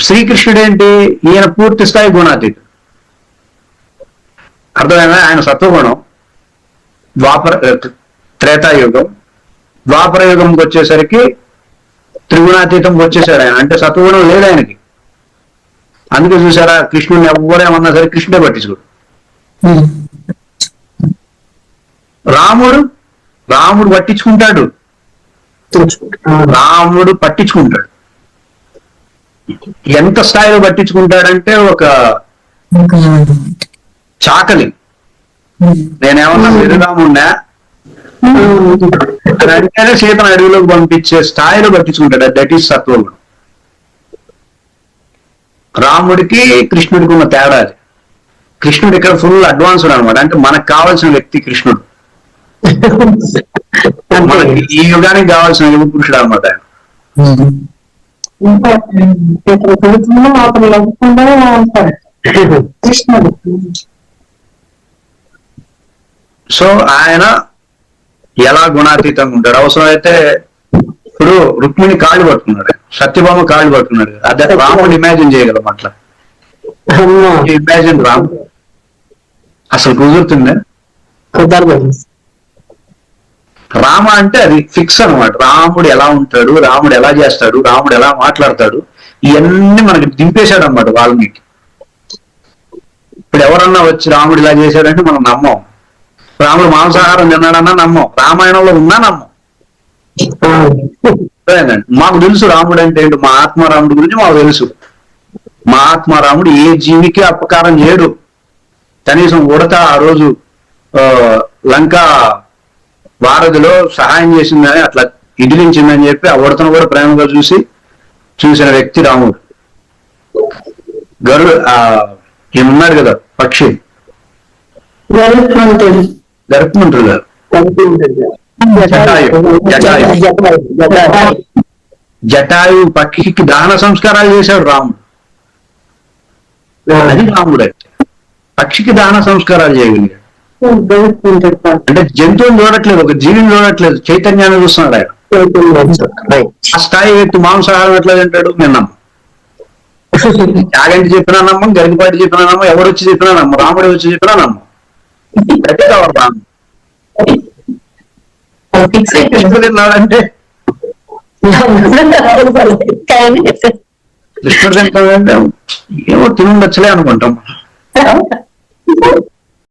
శ్రీకృష్ణుడు ఏంటి? ఈయన పూర్తి స్థాయి గుణాతీతుడు. అర్థమైనా ఆయన సత్వగుణం. ద్వాపర త్రేతాయుగం. ద్వాపర యుగంకి వచ్చేసరికి త్రిగుణాతీతం వచ్చేసాడు ఆయన. అంటే సత్వగుణం లేదు ఆయనకి. అందుకే చూసారా కృష్ణుడిని ఎవ్వరేమన్నా సరే కృష్ణుడే పట్టించుకోడు. రాముడు రాముడు పట్టించుకుంటాడు. రాముడు పట్టించుకుంటాడు. ఎంత స్థాయిలో పట్టించుకుంటాడంటే ఒక చాకలి. నేనేమన్నా వెరురామున్నా అని అంటేనే సీతను అడవిలోకి పంపించే స్థాయిలో పట్టించుకుంటాడు. దట్ ఈస్ సత్వగుణం. రాముడికి కృష్ణుడికి ఉన్న తేడా అది. కృష్ణుడు ఇక్కడ ఫుల్ అడ్వాన్స్డ్ అనమాట అంటే మనకు కావాల్సిన వ్యక్తి కృష్ణుడు. మనకి ఈ యుగానికి కావాల్సిన యుగ పురుషుడు అనమాట ఇంకా కృష్ణుడు సో ఆయన ఎలా గుణాతీతంగా ఉంటాడు? అవసరమైతే ఇప్పుడు రుక్మిణి కాళ్ళు పట్టుకున్నాడు. సత్యభామ కాళ్ళు పట్టుకున్నాడు. అదే రాముడు ఇమాజిన్ చేయగలం అట్లా. ఇమాజిన్ రామ్ అసలు కుదురుతుందా? కుదరదు. రామ అంటే అది ఫిక్స్ అన్నమాట. రాముడు ఎలా ఉంటాడు రాముడు ఎలా చేస్తాడు రాముడు ఎలా మాట్లాడతాడు ఇవన్నీ మనకి దింపేశాడు అనమాట వాల్మీకి. ఇప్పుడు ఎవరన్నా వచ్చి రాముడు ఇలా చేశాడంటే మనం నమ్మం. రాముడు మాంసాహారం తిన్నాడన్నా నమ్మం. రామాయణంలో ఉన్నా నమ్మం. మాకు తెలుసు రాముడు అంటే ఏంటి? మా ఆత్మారాముడి గురించి మాకు తెలుసు. మా ఆత్మారాముడు ఏ జీవికి అపకారం చేయడు. కనీసం ఉడత ఆ రోజు లంకా లంక వారధిలో సహాయం చేసిందని అట్లా ఇదిలించిందని చెప్పి ఆ ఉడతను కూడా ప్రేమగా చూసి చూసిన వ్యక్తి రాముడు. గరుడు ఆ ఉన్నాడు కదా పక్షి. గరుత్మంతుడు. గరుత్మంతుడు గారు. జటాయు. పక్షికి దహన సంస్కారాలు చేశాడు రాముడు. అది రాముడు. పక్షికి దహన సంస్కారాలు చేయగలిగాడు. అంటే జంతువుని చూడట్లేదు ఒక జీవిని చూడట్లేదు చైతన్యాన్ని చూస్తున్నాడు ఆయన. ఆ స్థాయి వ్యక్తి మాంసాహారం ఎట్లా తింటాడు? నేను నమ్మం యాగంటి చెప్పినా నమ్మం గరికపాటి చెప్పినా నమ్మం ఎవరు వచ్చి చెప్పినా నమ్మం రాముడు వచ్చి చెప్పినా నమ్మం గట్టి కావాలి రాము తిన్నాడంటే? కృష్ణుడు తింటాడంటే ఏమో తినుండొచ్చులే అనుకుంటాం.